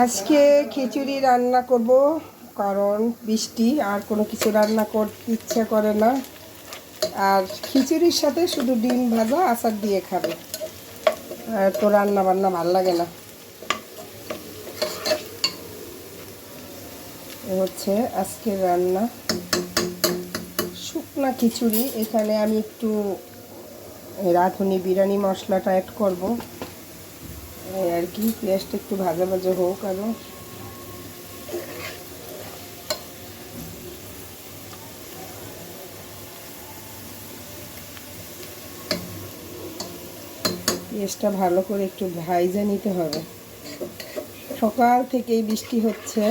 আজকে খিচুড়ি রান্না করব, কারণ বৃষ্টি আর কোনো কিছু রান্না করতে ইচ্ছে করে না। আর খিচুড়ির সাথে শুধু ডিম ভাজা, আচার দিয়ে খাবে। তো রান্না বান্না ভালো লাগে না। হচ্ছে আজকের রান্না। শুকনা খিচুড়ি। এখানে আমি একটু রাঁধুনি বিরিয়ানি মশলাটা অ্যাড করব। এই আর কি, পেঁয়াজটা একটু ভাজা ভাজা হোক আরও পেঁয়াজটা ভালো করে একটু ভাইজা নিতে হবে। সকাল থেকেই বৃষ্টি হচ্ছে।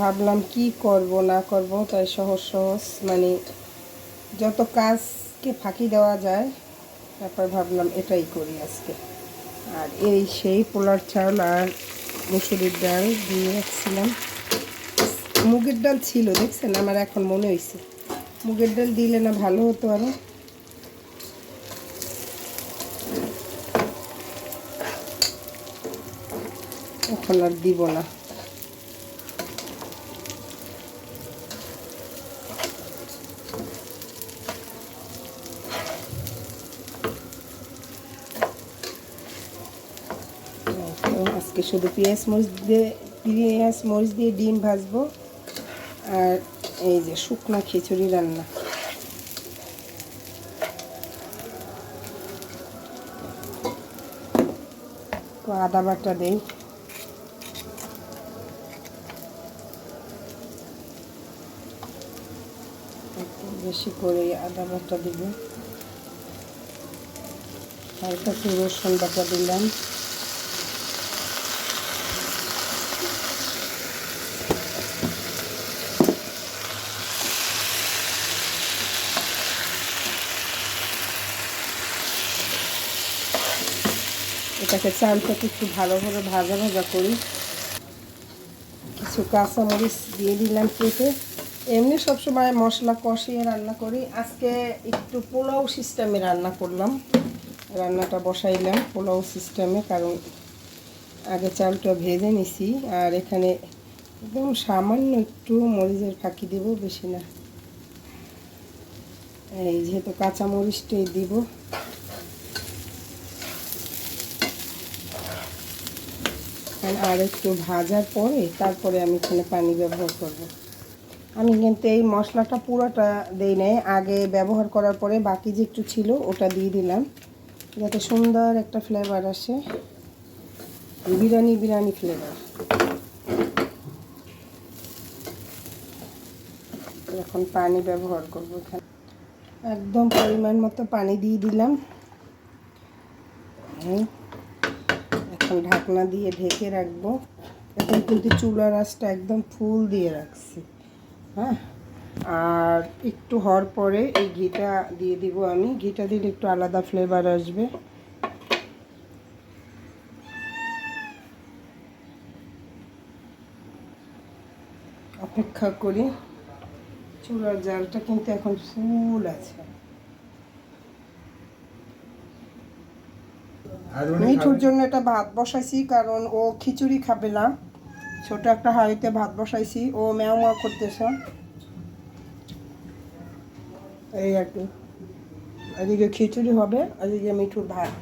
ভাবলাম কি করব, না করব, তাই সহজ সহজ মানে যত কাজকে ফাঁকি দেওয়া যায় তারপর ভাবলাম এটাই করি আজকে। আর এই সেই পোলার চাল আর মুসুরির ডাল দিয়ে রাখছিলাম। মুগের ডাল ছিল, দেখছেন? আমার এখন মনে হয়েছে মুগের ডাল দিলে না ভালো হতো আরও এখন আর দিব না। আজকে শুধু পেঁয়াজ মরিচ দিয়ে, পেঁয়াজ মরিচ দিয়ে ডিম ভাজবো আর এই যে শুকনা খিচুড়ি রান্না। তো আদা বাটা দেই। বেশি করে আদা বাটা দিব। হালকা একটু রসুন বাটা দিলাম। এটাকে চালটাকে একটু ভালো করে ভাজা ভাজা করি। কিছু কাঁচামরিচ দিয়ে দিলাম কেটে। এমনি সবসময় মশলা কষিয়ে রান্না করি। আজকে একটু পোলাও সিস্টেমে রান্না করলাম। রান্নাটা বসাইলাম পোলাও সিস্টেমে, কারণ আগে চালটা ভেজে নিছি। আর এখানে একদম সামান্য একটু মরিচের ফাঁকি দিব, বেশি না। এই যেহেতু কাঁচা মরিচটাই দিব। আর একটু ভাজার পরে তারপরে আমি এখানে পানি ব্যবহার করব। আমি কিন্তু এই মশলাটা পুরোটা দেই নাই। আগে ব্যবহার করার পরে বাকি যে একটু ছিল ওটা দিয়ে দিলাম। যাতে সুন্দর একটা ফ্লেভার আসে। বিরিয়ানি বিরিয়ানি ফ্লেভার এখন পানি ব্যবহার করব এখানে। একদম পরিমাণ মতো পানি দিয়ে দিলাম। এই এখন ঢাকনা দিয়ে ঢেকে রাখব। এখন কিন্তু চুলার আঁচটা একদম ফুল দিয়ে রাখছি হ্যাঁ? আর একটু হওয়ার পরে এই ঘিটা দিয়ে দিব আমি। ঘিটা দিলে একটু আলাদা ফ্লেভার আসবে। অপেক্ষা করি। চুলার জালটা কিন্তু এখন ফুল আছে। মিঠুর জন্য একটা ভাত বসাইছি কারণ ও খিচুড়ি খাবে না। ছোট একটা হাড়িতে ভাত বসাইছি ও ম্যাও ম্যাও করতেছে। এই আর কি। এদিকে খিচুড়ি হবে এদিকে মিঠুর ভাত।